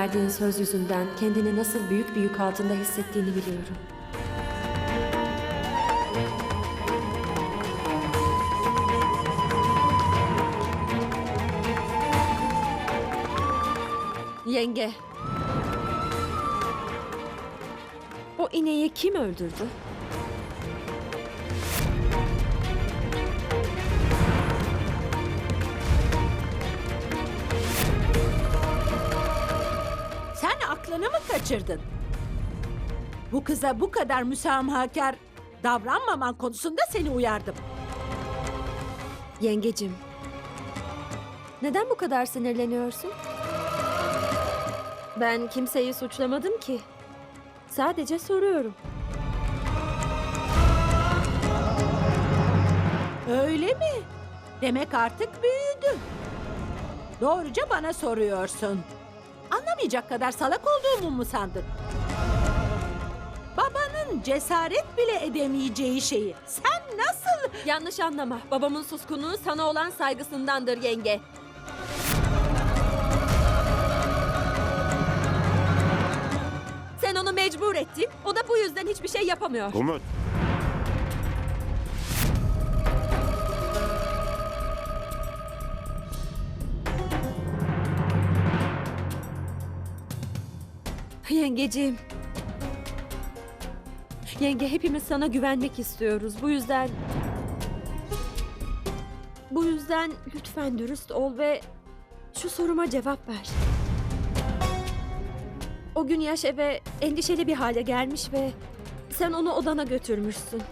verdiğin söz yüzünden kendini nasıl büyük bir yük altında hissettiğini biliyorum. Yenge. O ineği kim öldürdü? Aklını mı kaçırdın? Bu kıza bu kadar müsamahakar davranmaman konusunda seni uyardım. Yengecim. Neden bu kadar sinirleniyorsun? Ben kimseyi suçlamadım ki. Sadece soruyorum. Öyle mi? Demek artık büyüdün. Doğruca bana soruyorsun. Anlamayacak kadar salak olduğumu mu sandın? Babanın cesaret bile edemeyeceği şeyi sen nasıl... Yanlış anlama. Babamın suskunluğu sana olan saygısındandır yenge. Sen onu mecbur ettin. O da bu yüzden hiçbir şey yapamıyor. Umut. Yengeciğim. Yenge hepimiz sana güvenmek istiyoruz. Bu yüzden... Bu yüzden lütfen dürüst ol ve şu soruma cevap ver. O gün Yaş eve endişeli bir hale gelmiş ve sen onu odana götürmüşsün.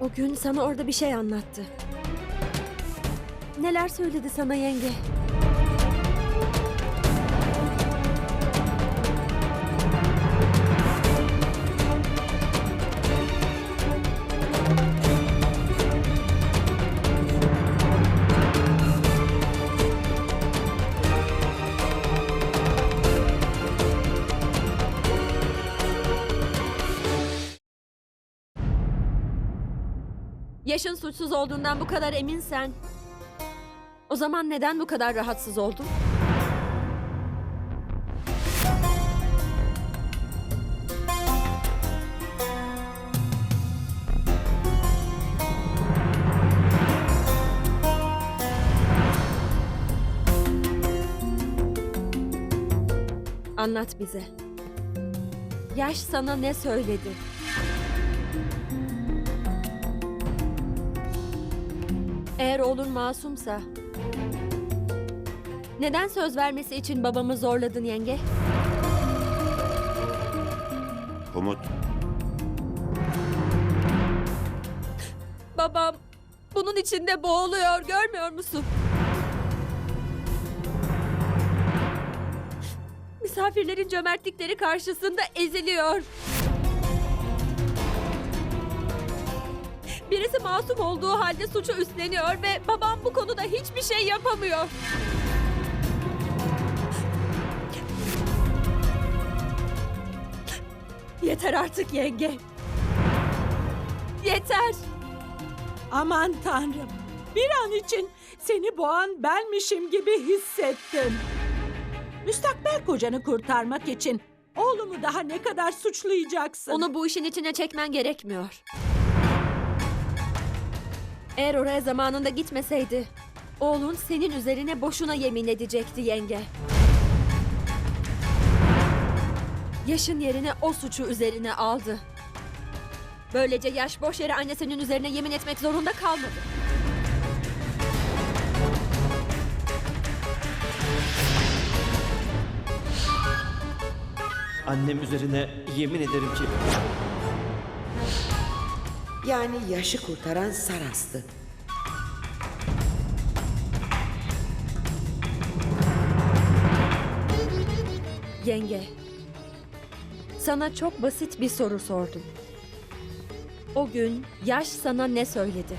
O gün sana orada bir şey anlattı. Neler söyledi sana yenge? Yaşın suçsuz olduğundan bu kadar eminsen... O zaman neden bu kadar rahatsız oldun? Anlat bize. Yaş sana ne söyledi? Eğer oğlun masumsa... Neden söz vermesi için babamı zorladın yenge? Umut. Babam bunun içinde boğuluyor görmüyor musun? Misafirlerin cömertlikleri karşısında eziliyor. Birisi masum olduğu halde suçu üstleniyor ve babam bu konuda hiçbir şey yapamıyor. Yeter artık yenge. Yeter. Aman tanrım. Bir an için seni boğan benmişim gibi hissettim. Müstakbel kocanı kurtarmak için oğlumu daha ne kadar suçlayacaksın? Onu bu işin içine çekmen gerekmiyor. Eğer oraya zamanında gitmeseydi, oğlun senin üzerine boşuna yemin edecekti yenge. Yaşın yerine o suçu üzerine aldı. Böylece yaş boş yere annesinin üzerine yemin etmek zorunda kalmadı. Annem üzerine yemin ederim ki Yani yaşı kurtaran Saras'tı. Yenge, sana çok basit bir soru sordum. O gün yaş sana ne söyledi?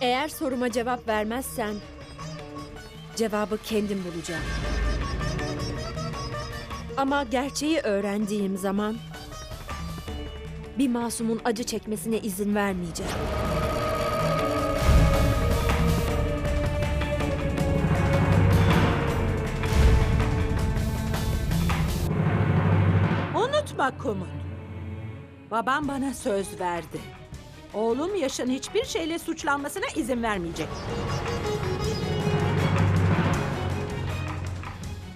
Eğer soruma cevap vermezsen cevabı kendim bulacağım. Ama gerçeği öğrendiğim zaman bir masumun acı çekmesine izin vermeyeceğim. Unutma Kumun. Babam bana söz verdi. Oğlum yaşın hiçbir şeyle suçlanmasına izin vermeyecek.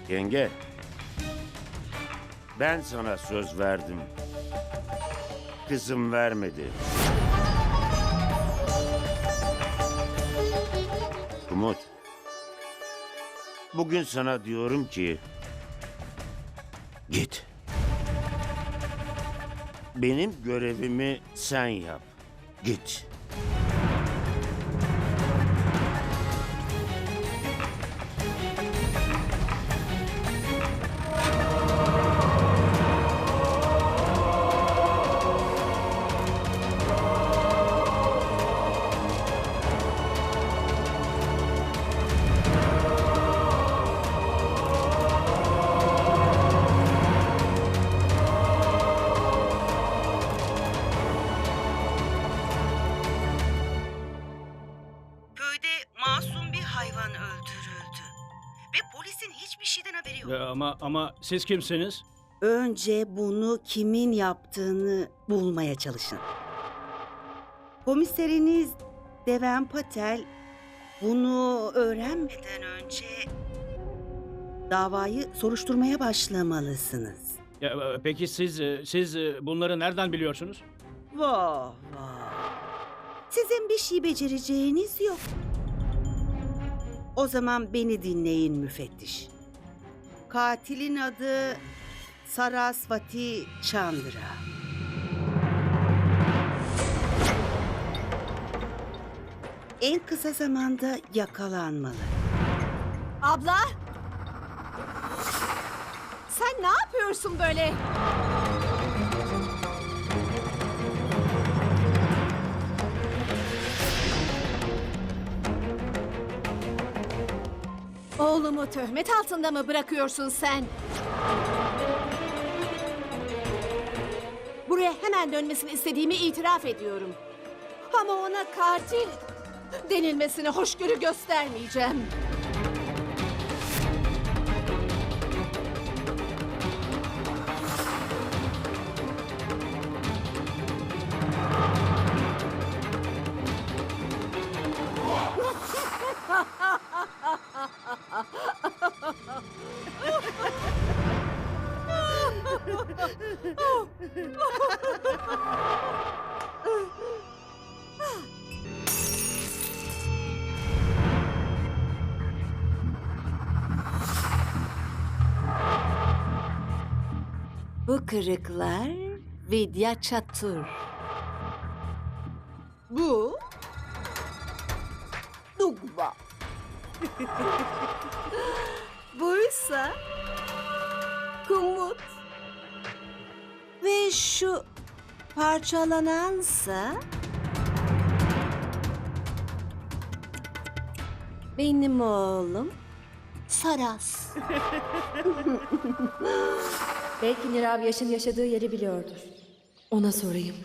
Yenge, ben sana söz verdim. Kızım vermedi. Umut. Bugün sana diyorum ki git. Benim görevimi sen yap. Git. Ama ama siz kimsiniz? Önce bunu kimin yaptığını bulmaya çalışın. Komiseriniz Deven Patel bunu öğrenmeden önce davayı soruşturmaya başlamalısınız. Ya, e, peki siz e, siz e, bunları nereden biliyorsunuz? Vah vah. Sizin bir şey becereceğiniz yok. O zaman beni dinleyin müfettiş. Katilin adı Sarasvati Chandra. En kısa zamanda yakalanmalı. Abla! Sen ne yapıyorsun böyle? Oğlumu töhmet altında mı bırakıyorsun sen? Buraya hemen dönmesini istediğimi itiraf ediyorum. Ama ona katil denilmesine hoşgörü göstermeyeceğim. Bu kırıklar Vidya Çatur. Bu Dugba. Buysa Şu parçalanansa benim oğlum Saras. Belki Nirav Yaş'ın yaşadığı yeri biliyordur. Ona sorayım.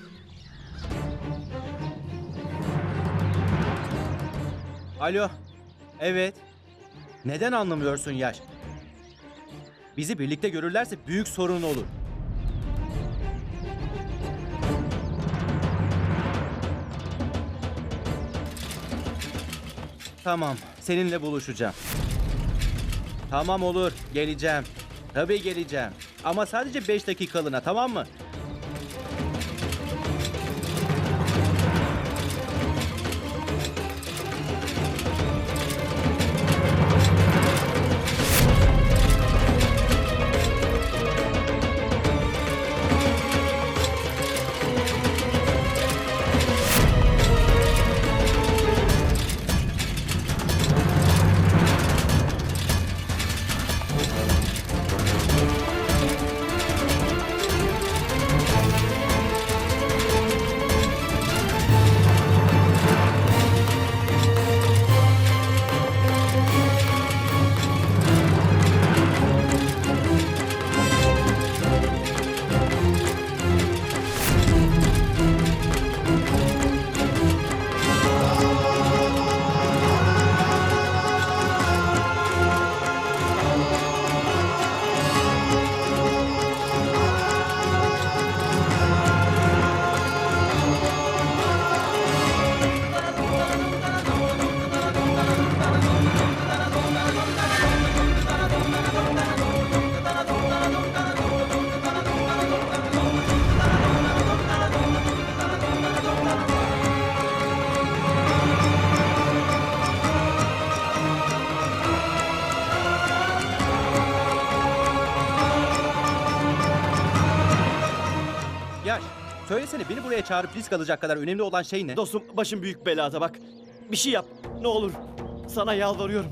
Alo. Evet. Neden anlamıyorsun Yaş? Bizi birlikte görürlerse büyük sorun olur. Tamam, seninle buluşacağım. Tamam olur, geleceğim. Tabii geleceğim. Ama sadece 5 dakikalığına, tamam mı? Buraya çağırıp risk alacak kadar önemli olan şey ne? Dostum başım büyük belada bak. Bir şey yap. Ne olur. Sana yalvarıyorum.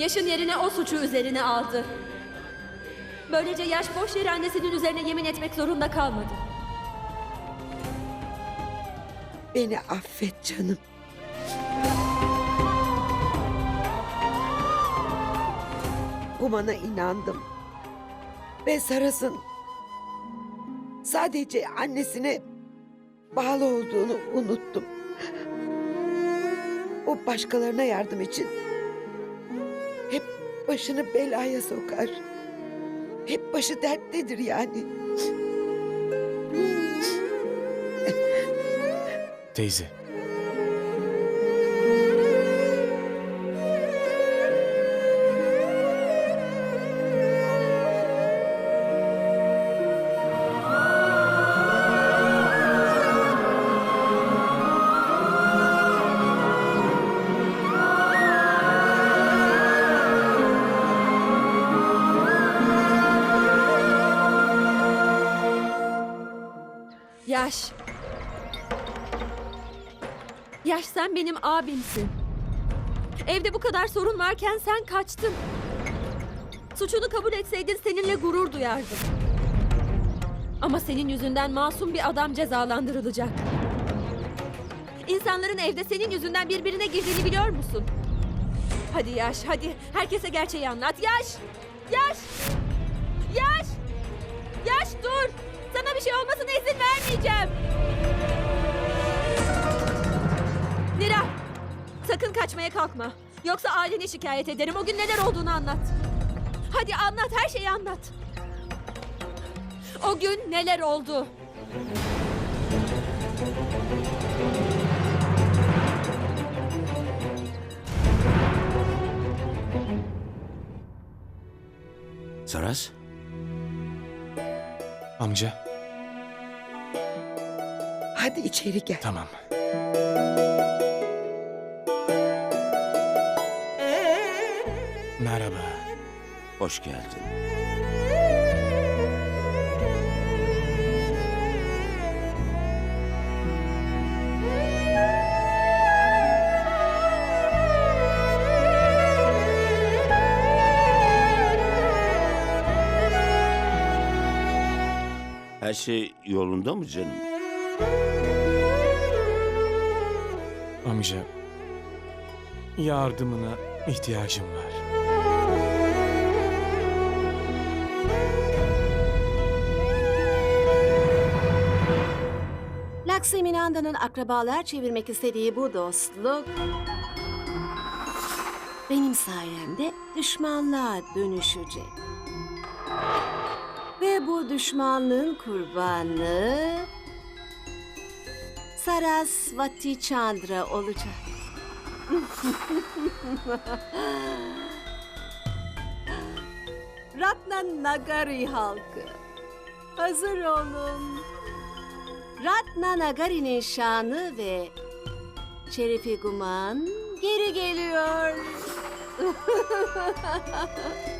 Yaşın yerine o suçu üzerine aldı. Böylece yaş boş yere annesinin üzerine yemin etmek zorunda kalmadı. Beni affet canım. Uman'a inandım. Ve Saras'ın sadece annesine bağlı olduğunu unuttum. O başkalarına yardım için hep başını belaya sokar. Hep başı derttedir yani. Teyze. Yaş. Yaş sen benim abimsin. Evde bu kadar sorun varken sen kaçtın. Suçunu kabul etseydin seninle gurur duyardım. Ama senin yüzünden masum bir adam cezalandırılacak. İnsanların evde senin yüzünden birbirine girdiğini biliyor musun? Hadi Yaş, hadi. Herkese gerçeği anlat. Yaş! Yaş! Yaş! Yaş dur! Sana bir şey olmasına izin vermeyeceğim. Nira! Sakın kaçmaya kalkma. Yoksa aileni şikayet ederim. O gün neler olduğunu anlat. Hadi anlat, her şeyi anlat. O gün neler oldu? Saras? Amca. Hadi içeri gel. Tamam. Merhaba. Hoş geldin. Her şey yolunda mı canım? Amca. Yardımına ihtiyacım var. Lakshminanda'nın akrabalar çevirmek istediği bu dostluk... ...benim sayemde düşmanlığa dönüşecek. Ve bu düşmanlığın kurbanı... Sarasvati Chandra olacak. Ratna Nagari halkı. Hazır olun. Ratna Nagari'nin şanı ve şerefi Guman geri geliyor.